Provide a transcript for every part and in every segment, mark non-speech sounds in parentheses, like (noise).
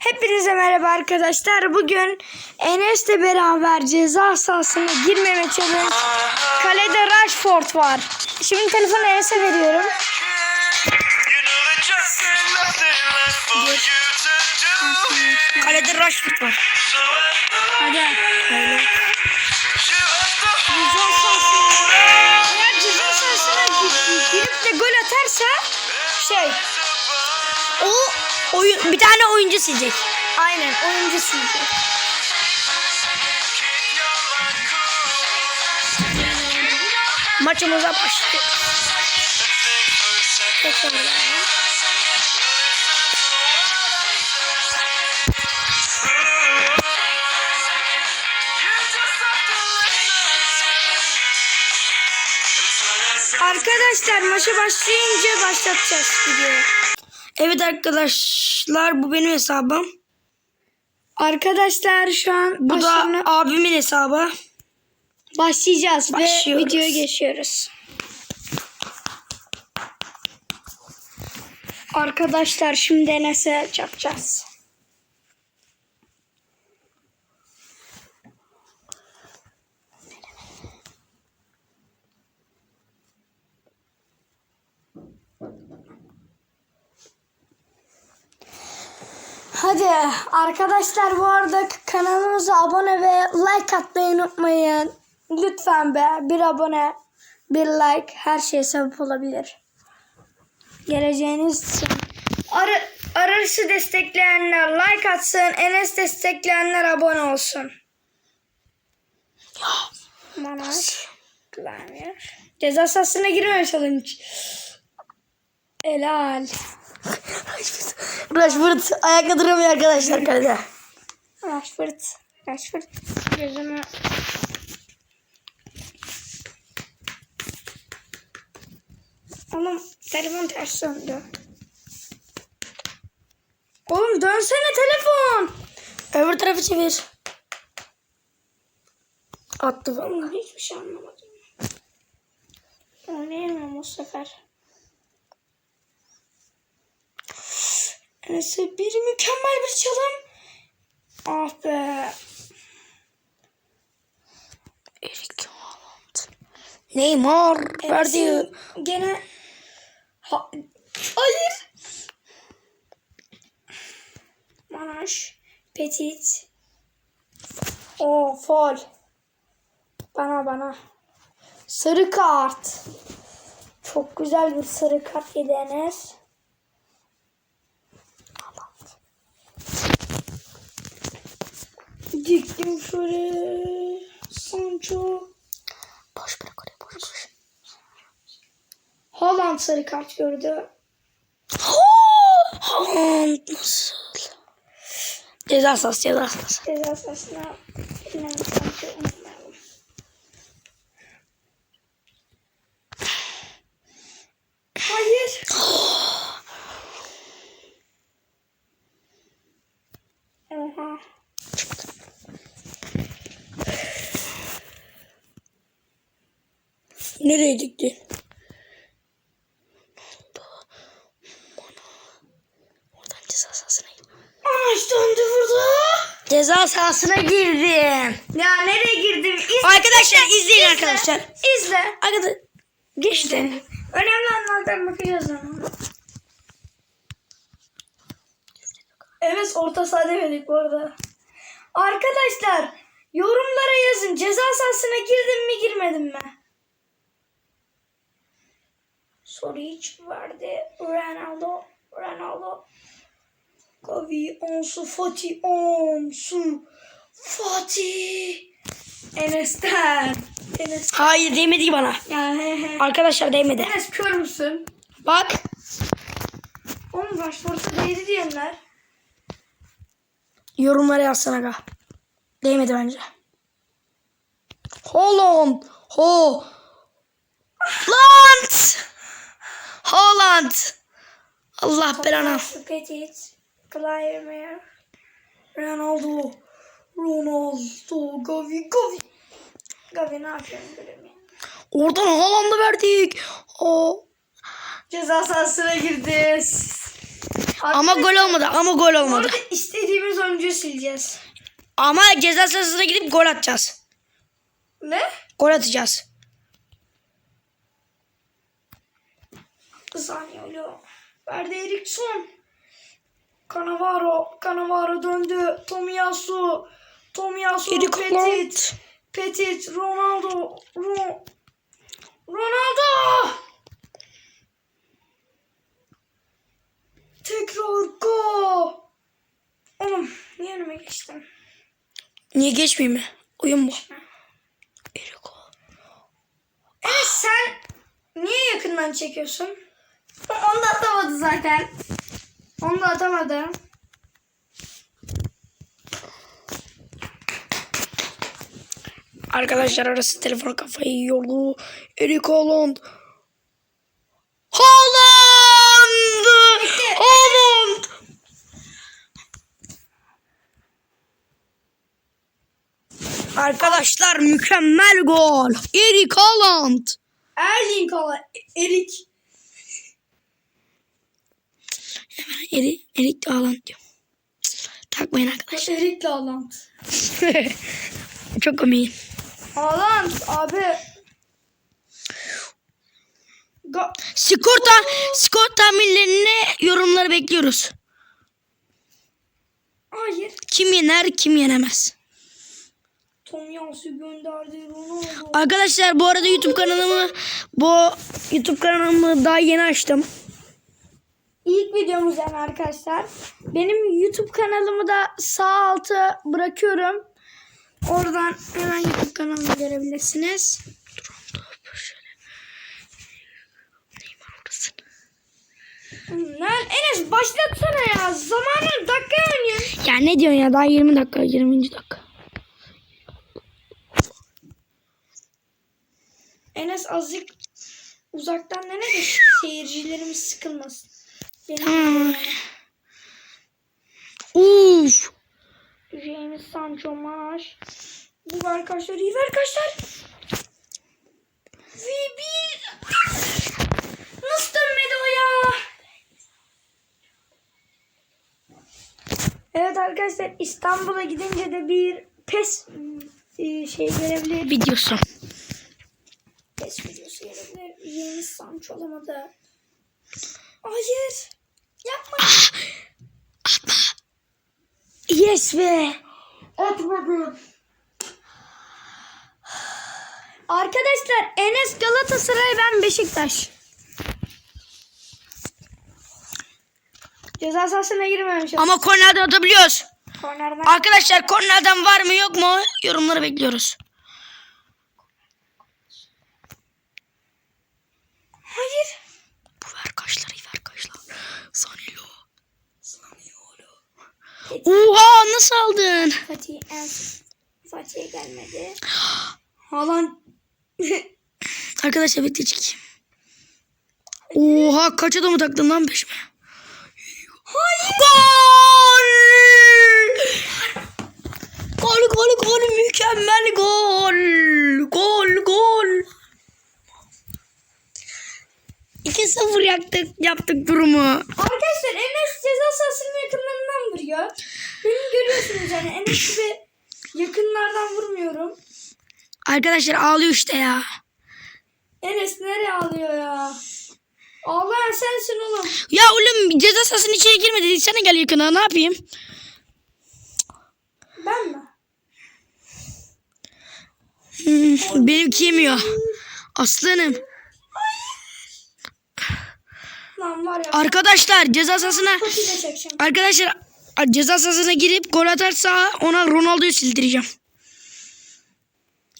Hepinize merhaba arkadaşlar. Bugün Enes'le beraber ceza sahasına girmeme challenge. Kalede Rashford var. Şimdi telefonu Enes'e veriyorum. Kalede Rashford var. Hadi. Öyle. you have to Ceza sahasına. Eğer ceza sahasına gi- girip de gol atarsa şey oyun bir tane oyuncu silecek. Aynen oyuncu silecek. Maçımıza başlıyoruz. Tekrar. Arkadaşlar maça başlayınca başlatacağız videoyu. Evet arkadaşlar bu benim hesabım. Arkadaşlar şu an bu da abimin hesabı. Başlayacağız Başlıyoruz. ve videoya geçiyoruz. Arkadaşlar şimdi Enes'e yapacağız. Hadi arkadaşlar bu arada kanalımıza abone ve like atmayı unutmayın. Lütfen be bir abone bir like her şeye sebep olabilir. Geleceğiniz için. Ar Ararış'ı destekleyenler like atsın. Enes destekleyenler abone olsun. Manaş. Glamour. Ceza sahasına girmeye challenge. Helal. Rashford ayakta duramıyor arkadaşlar kalede. Rashford. Rashford. Gözümü... Oğlum telefon ters döndü. Oğlum dönsene telefon. Öbür tarafı çevir. Attı vallahi hiçbir şey anlamadım. Oynayamıyorum o sefer. Neyse bir mükemmel bir çalım. Ah be. Erik Haaland. Neymar verdi. Enes'in Gene ha... Hayır. Manaş. Petit. O fol. Bana bana. Sarı kart. Çok güzel bir sarı kart yedi Enes. Diktim şöyle. Sancho. Boş bırak oraya boş boş. Haaland sarı kart gördü. Haaland nasıl? Ceza sahası ceza sahası. Ceza sahasına giden Sancho unutmayalım. Hayır. Oha. Dikti? Oradan ceza sahasına gir. Anaş döndü vurdu. Ceza sahasına girdim. Ya nereye girdim? İzle. Arkadaşlar izleyin İzle. arkadaşlar. İzle. Arkadaşlar geçti. Önemli anlardan bakacağız ama. Evet orta saha demedik bu arada. Arkadaşlar yorumlara yazın. Ceza sahasına girdim mi girmedim mi? Soru hiç verdi. Ronaldo. Ronaldo. Gavi. Onsu. Fatih. Onsu. Fatih. Enes'ten. Enes. Hayır değmedi bana. Ya he he. Arkadaşlar değmedi. Enes kör müsün? Bak. Oğlum Rashford'a değdi diyenler. Yorumlara yazsana aga. Değmedi bence. Holland. Ho. Land. Holland. Allah belanı. Ronaldo. Ronaldo. Gavi. Gavi. Gavi ne yapıyorsun? Oradan Haaland'ı verdik. O Ceza sahasına girdi. Ama gol olmadı. Ama gol olmadı. arada istediğimiz oyuncuyu sileceğiz. Ama ceza sahasına gidip gol atacağız. Ne? Gol atacağız. Zaniolo. Verdi Eriksson. Cannavaro. Cannavaro döndü. Tomiyasu. Tomiyasu. Eric Petit. Petit. Ronaldo. Ro Ronaldo. Tekrar go. Oğlum niye önüme geçtin? Niye geçmeyeyim mi? Oyun bu. Eriko. Evet sen niye yakından çekiyorsun? Onu da atamadı zaten. Onu da atamadı. Arkadaşlar arası telefon kafayı yiyordu. Erik Haaland. Haaland! Haaland! Arkadaşlar mükemmel gol. Erik Haaland. Erling Haaland. Erik. Erik, Erik Haaland diyorum. Takmayın arkadaşlar. Erik Haaland. (laughs) Çok komik. Haaland abi. Ga Skor, ta skor tahminlerini yorumları bekliyoruz. Hayır. Kim yener kim yenemez. Tomiyasu gönderdi Ronaldo. Arkadaşlar bu arada YouTube kanalımı bu YouTube kanalımı daha yeni açtım. İlk videomuz yani arkadaşlar. Benim YouTube kanalımı da sağ alta bırakıyorum. Oradan hemen YouTube kanalımı görebilirsiniz. Lan Enes başlatsana ya. Zamanı dakika oynuyorsun. Ya ne diyorsun ya daha 20 dakika 20. dakika. Enes azıcık uzaktan dene de seyircilerimiz sıkılmasın. Benim. Uf. James Sancho Maş. Bu arkadaşlar iyi arkadaşlar. Bir... Nasıl dönmedi o ya? Evet arkadaşlar İstanbul'a gidince de bir pes e, şey gelebilir. Videosu. Pes videosu gelebilir. James Sancho olamadı. Hayır. Yapma. Yes be. Atmadım. Arkadaşlar Enes Galatasaray ben Beşiktaş. Ceza sahasına girmemiş. Ama kornerden atabiliyoruz. Kornerden. Arkadaşlar kornerden var mı yok mu yorumları bekliyoruz. Hayır. Oha nasıl aldın? Fatih en Fatih'e gelmedi. Haaland. (laughs) Arkadaşlar bekle çekeyim. Oha kaç adamı taktın lan peşime? Hayır. Gol! Gol gol gol mükemmel gol. Gol gol. 2-0 yaktık, yaptık durumu. Arkadaşlar Enes ceza sahasının yakınlarından vuruyor. Beni görüyorsunuz yani Enes gibi yakınlardan vurmuyorum. Arkadaşlar ağlıyor işte ya. Enes nereye alıyor ya? Ağlayan sensin oğlum. Ya oğlum ceza sahasının içine girme dedik. Sana gel yakına ne yapayım? Ben mi? Hmm, benimki yemiyor. Aslanım. Lan var ya. Arkadaşlar ceza sahasına. Arkadaşlar ceza sahasına girip gol atarsa ona Ronaldo'yu sildireceğim.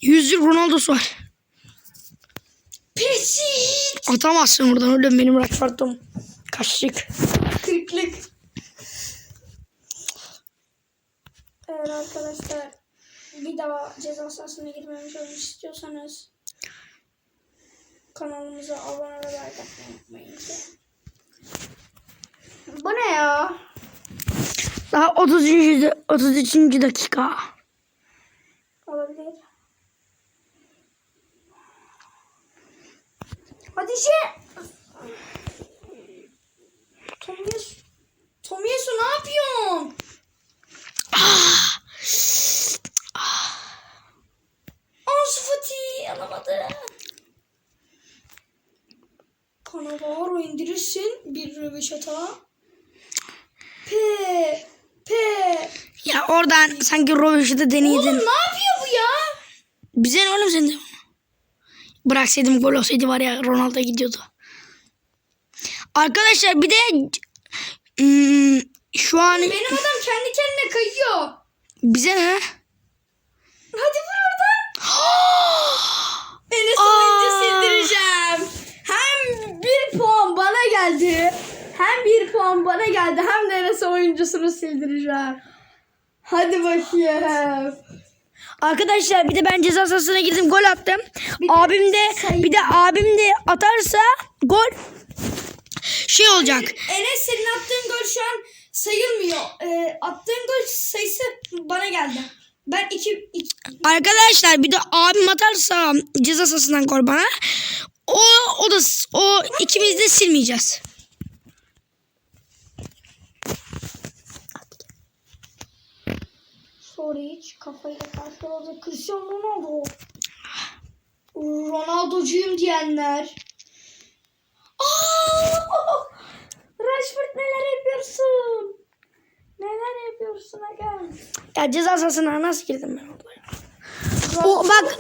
Yüzlük Ronaldo'su var. Pesi. Atamazsın oradan oğlum benim Rashford'um. Kaçtık. Kırklık. Evet arkadaşlar bir daha ceza sahasına girmemiş olmak istiyorsanız kanalımıza abone atmayı unutmayın. Bu ne ya? Daha 33. da- 33. dakika. Olabilir. Hadi şey. Tomiyasu. Tomiyasu ne yapıyorsun? Ansu Fati alamadı. Cannavaro indirirsin bir röveşata. Oradan sanki Roveş'i deneydin. Oğlum ne yapıyor bu ya? Bize ne oğlum sen de? Bıraksaydım gol olsaydı var ya Ronaldo gidiyordu. Arkadaşlar bir de hmm, şu an Benim adam kendi kendine kayıyor. bize ne? Hadi vur oradan. (gasps) Enes oyuncu sildireceğim. Hem bir puan bana geldi. Hem bir puan bana geldi. Hem de Enes oyuncusunu sildireceğim. Hadi bakayım. Arkadaşlar bir de ben ceza sahasına girdim gol attım. abim de sayı- bir de abim de atarsa gol şey olacak. Enes senin attığın gol şu an sayılmıyor. Ee, attığın gol sayısı bana geldi. Ben iki, iki Arkadaşlar bir de abim atarsa ceza sahasından gol bana. O o da o ikimiz de silmeyeceğiz. Sonra hiç kafayla karşıladı. Cristiano Ronaldo. Ronaldo'cuyum diyenler. Aa! Rashford neler yapıyorsun? Neler yapıyorsun aga? Ya ceza sahasına nasıl girdim ben orada ya? O bak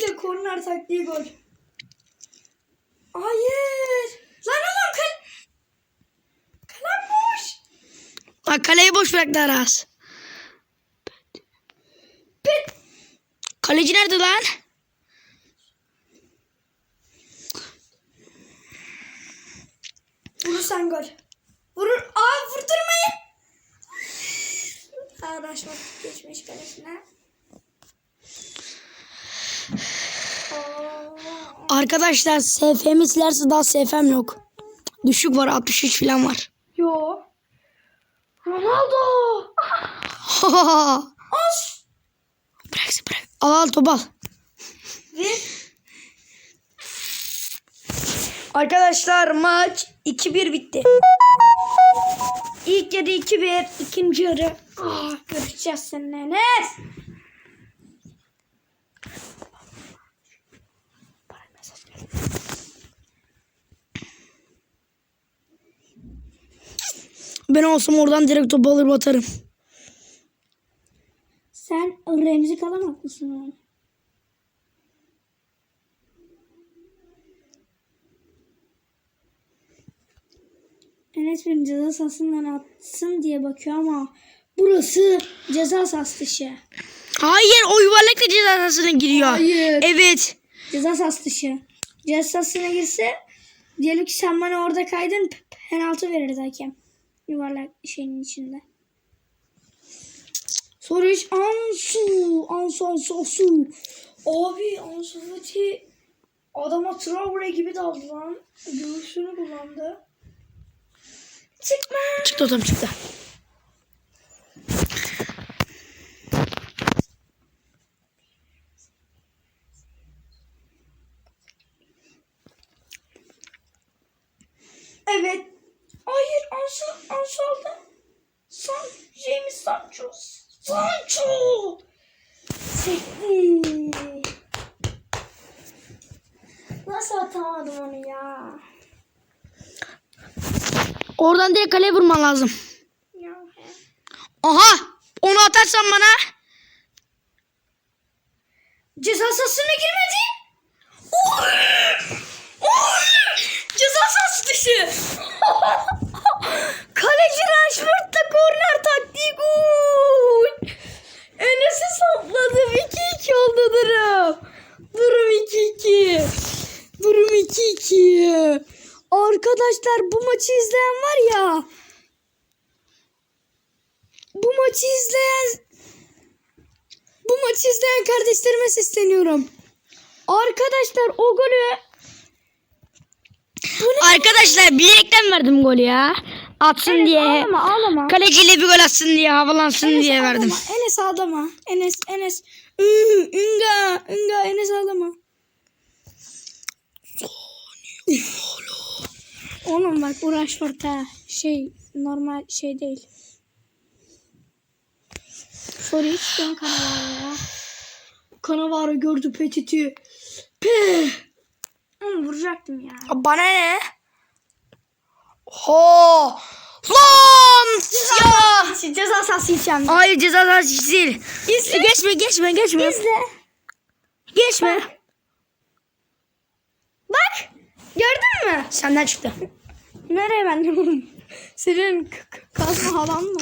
Bir de korner taktiği gol. Hayır. Lan oğlum kal... Kalem boş. Bak kaleyi boş bıraktı Aras. Pet. Kaleci nerede lan? Vurursan gol. Vurur. Aa vurdurmayın. Rashford geçmiş kalesine. Arkadaşlar SF'mi silerse daha SF'm yok. Düşük var 63 falan var. Yo. Ronaldo. (laughs) As. bırak bırak. Al al top al. Arkadaşlar maç 2-1 bitti. ilk yarı 2-1. ikinci yarı. Aa, görüşeceğiz seninle Enes. Ben olsam oradan direkt topu alır batarım. Sen Remzi kalamak mısın? Enes beni ceza sahasından atsın diye bakıyor ama burası ceza sahası dışı. Hayır o yuvarlak da ceza sahasına giriyor. Hayır. Evet. Ceza sahası dışı. Ceza sahasına girse diyelim ki sen bana orada kaydın penaltı verirdi hakem. Yuvarlak şeyin içinde. Sonra hiç Ansu, Ansu, Ansu, Ansu. Abi Ansu Fati adama Traore gibi daldı lan. Göğsünü kullandı. Çıkma. Çıktı top çıktı. Evet. Hayır Ansu, Ansu aldı. San, James Sancho. Sancho. Sekti. Nasıl atamadım onu ya? Oradan direkt kaleye vurman lazım. Aha! Onu atarsan bana. Ceza sahasına girmedi. Oy! Oy! Ceza sahası dışı. (laughs) Kaleci Rashford da korner taktiği gol. Enes'i sapladım. 2-2 oldu durum. Durum 2-2. Durum 2-2. Arkadaşlar bu maçı izleyen var ya. Bu maçı izleyen bu maçı izleyen kardeşlerime sesleniyorum. Arkadaşlar o golü Arkadaşlar bilerekten verdim golü ya. Atsın diye. ağlama ağlama. Kaleciyle bir gol atsın diye havalansın Enes diye ağlama, verdim. Enes ağlama. Enes Enes. Ü, Ünga Ünga Enes ağlama. Oğlum bak bu Rashford ha. Şey normal şey değil. Sorry hiç dön Cannavaro ya. Cannavaro gördü Petit'i. Pe. Onu vuracaktım ya. Bana ne? Ho! Lan! Ya! Ceza sahası içeceğim. Hayır ceza sahası değil. Geçme geçme geçme. İzle. Geçme. Bak. Gördün mü? Senden çıktı. Nereye ben oğlum? Senin kazma havan mı?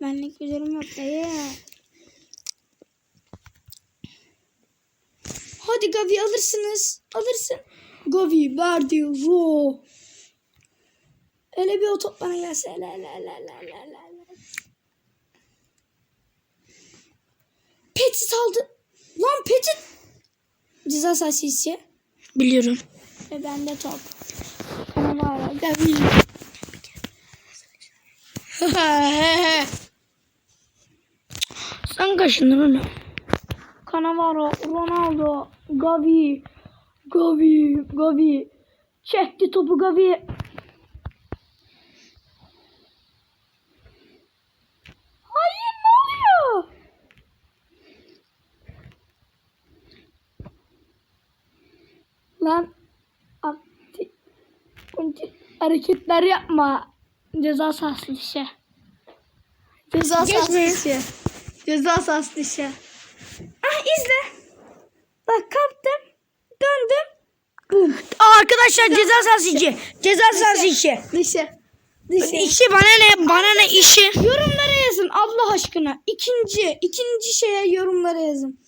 Benlik durum yok dayı. Hadi Gavi alırsınız. Alırsın. Gavi verdi. Ro. Hele bir o top bana gelse. Hele hele hele hele hele hele. Petit aldı. Lan Petit. Ceza sahası içi. Biliyorum. Ve bende top. Cannavaro, Gavi. (laughs) Sen kaşındın oğlum. Cannavaro, Ronaldo, Gavi, Gavi, Gavi. Çekti topu Gavi. Hayır ne oluyor? Lan akti, kunti, hareketler yapma. Ceza sahası dışı. Ceza sahası dışı. Ceza sahası dışı. Ah izle. Bak kaptım. Döndüm. Bum. Arkadaşlar ceza sahası içi. Ceza sahası içi. Dışı. Dışı. İşi bana ne? Bana ne işi? Yorumlara yazın Allah aşkına. İkinci, ikinci şeye yorumlara yazın.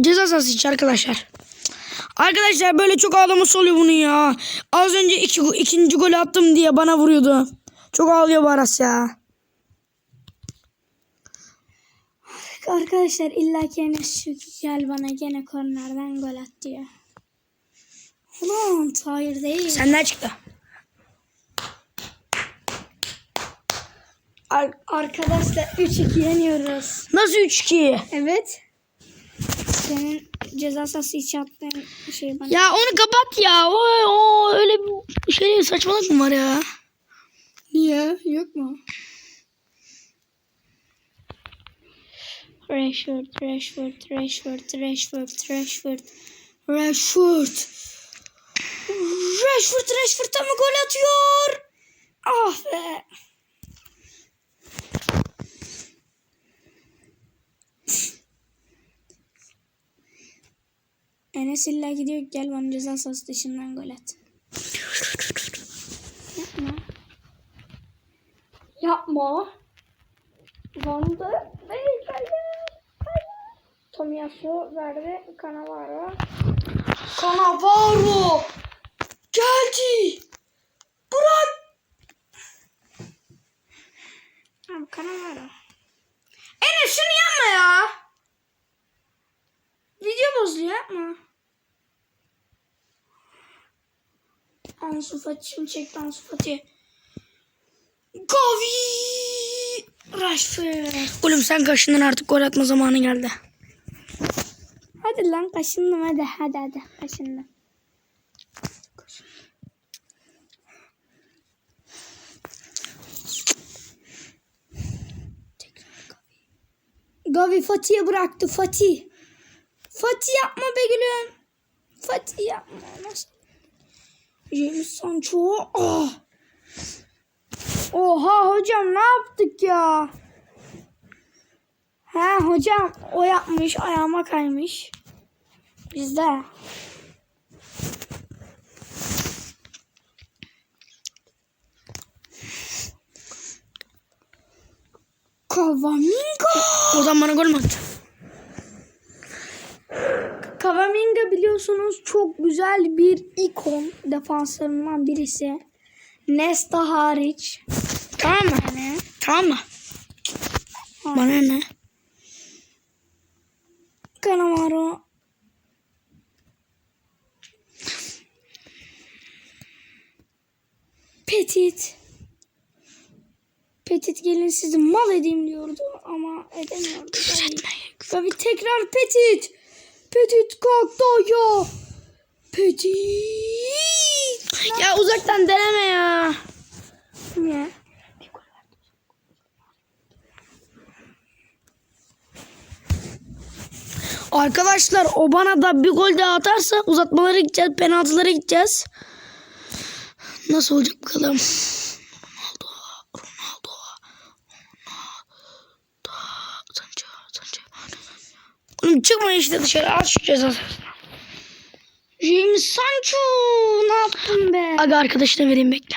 Ceza sahası içi arkadaşlar. Arkadaşlar böyle çok ağlaması oluyor bunun ya. Az önce iki, ikinci golü attım diye bana vuruyordu. Çok ağlıyor bu Aras ya. Arkadaşlar illa ki Enes gel bana gene kornerden gol at diyor. Ulan hayır değil. Senden çıktı. Ar- arkadaşlar 3-2 yeniyoruz. Nasıl 3-2? Evet. Senin ceza sahası içi attığın şey bana. Ya onu kapat ya. O, o öyle bir şey saçmalık mı var ya? Niye? Yok mu? Rashford, Rashford, Rashford, Rashford, Rashford, Rashford. Rashford, Rashford'a mı gol atıyor? Ah be. Enes illa gidiyor gel bana ceza sahası dışından gol at. Yapma. Yapma. Van da değil hayır. Hayır. Tomiyasu verdi. Cannavaro. Cannavaro. Geldi. Burak. Abi Cannavaro. Enes şunu yapma ya. Video bozuluyor yapma. Ansu Fati şunu çekti Ansu Fati. Gavi. Rashford. Oğlum sen kaşından artık gol atma zamanı geldi. Hadi lan kaşındım hadi hadi hadi kaşındım. Gavi Fatih'e bıraktı Fatih. Fatih yapma be gülüm. Fatih yapma. Nasıl? James Sancho. Ah. Oha hocam ne yaptık ya? He hocam o yapmış ayağıma kaymış. Bizde. Kavaminga. Oradan bana gol mü attı? Kavaminga biliyorsunuz çok güzel bir ikon defanslarından birisi. Nesta hariç. Tamam mı? Yani Tamam mı? Bana ne? Cannavaro. Petit. Petit gelin sizi mal edeyim diyordu ama edemiyordu. Küfür etme. Tabii tekrar Petit. Petit kalktı ya. Petit. Ya uzaktan deneme ya. Niye? Arkadaşlar o bana da bir gol daha atarsa uzatmalara gideceğiz, penaltılara gideceğiz. Nasıl olacak bakalım. Ronaldo, Ronaldo, Ronaldo, Sancho, Sancho. Oğlum çıkma işte dışarı al şu cezası. James Sancho ne yaptın be? Aga arkadaşına vereyim bekle.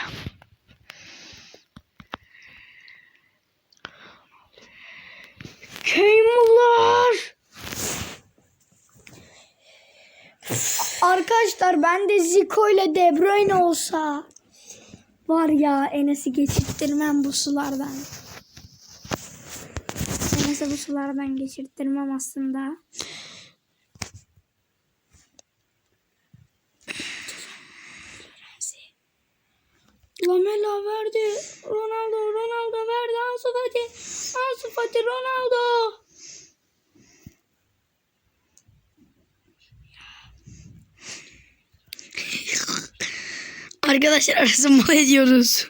Keymular. Arkadaşlar ben de Zico ile De Bruyne olsa var ya Enes'i geçirttirmem bu sulardan. Enes'i bu sulardan geçirttirmem aslında. Lamela verdi. Ronaldo, Ronaldo verdi. Ansu Fati. Ansu Fati, Ronaldo. Arkadaşlar arası mal ediyoruz.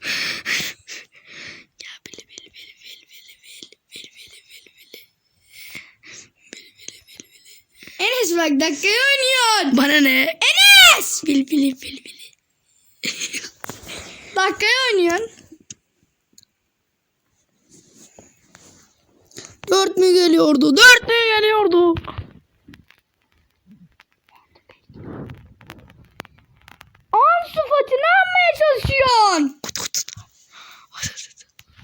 40 dakika oynuyorsun. Bana ne? Enes! Bil bil bil bil. Dakikaya oynuyorsun. Dört mü geliyordu? Dört mü geliyordu? On sıfatını almaya çalışıyorsun. Kut kut.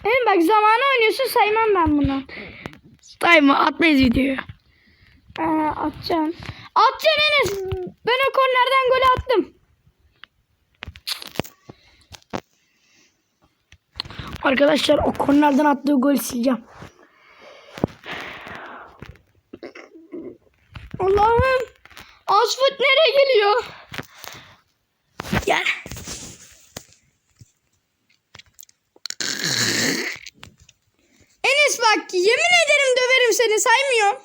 Benim bak zamanı oynuyorsun saymam ben bunu. Sayma atmayız videoyu. Ee, atacağım. Atacaksın Enes. Ben o kornerden golü attım. Arkadaşlar o kornerden attığı golü sileceğim. Allah'ım. Ansu Fati nereye geliyor? Gel. Enes bak yemin ederim döverim seni saymıyorum.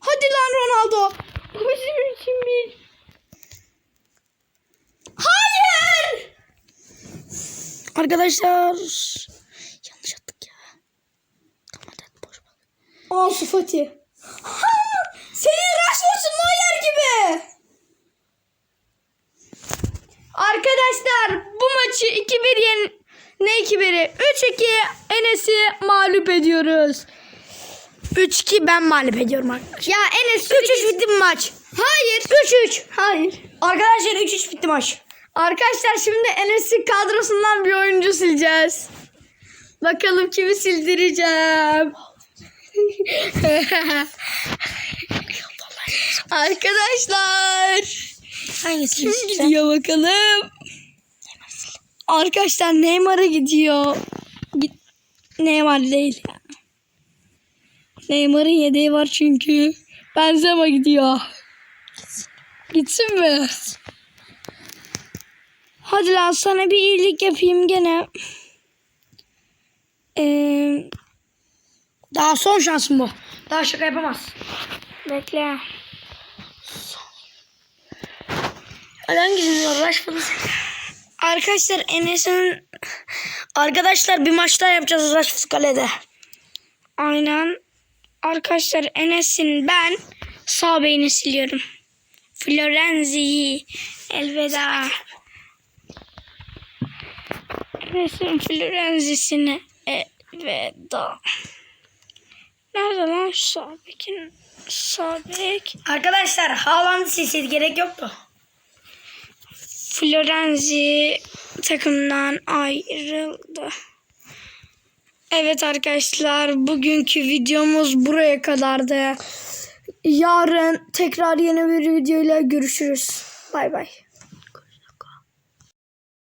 Hadi lan Ronaldo. Bu bizim için bir. Hayır. Arkadaşlar. Yanlış attık ya. Tamam hadi boş bak. Ansu Fati. Ha! Senin Rashford'un Neuer gibi. Arkadaşlar bu maçı 2-1 yen ne 2-1'i 3-2 Enes'i mağlup ediyoruz. 3-2 ben mağlup ediyorum arkadaşlar. Ya Enes 3-3 bitti maç? Hayır. 3-3. Hayır. Arkadaşlar 3-3 bitti maç. Arkadaşlar şimdi Enes'in kadrosundan bir oyuncu sileceğiz. Bakalım kimi sildireceğim. (laughs) Arkadaşlar. Hangisini Kim gidiyor bakalım. Arkadaşlar Neymar'a gidiyor. Git Neymar değil. Neymar'ın yedeği var çünkü. Benzema gidiyor. Gitsin mi? Hadi lan sana bir iyilik yapayım gene. Ee, Daha son şansım bu. Daha şaka yapamaz. bekle. Hadi hangisini uğraşmadın? Arkadaşlar Enes'in Arkadaşlar bir maç daha yapacağız Rashford kalede. Aynen. Arkadaşlar Enes'in ben sağ beyni siliyorum. Florenzi'yi elveda. Enes'in Florenzi'sini elveda. Nerede lan şu? Sağ bek. Arkadaşlar Haaland'ı silseydi gerek yoktu. Florenzi takımdan ayrıldı. Evet arkadaşlar bugünkü videomuz buraya kadardı. Yarın tekrar yeni bir videoyla görüşürüz. Bay bay.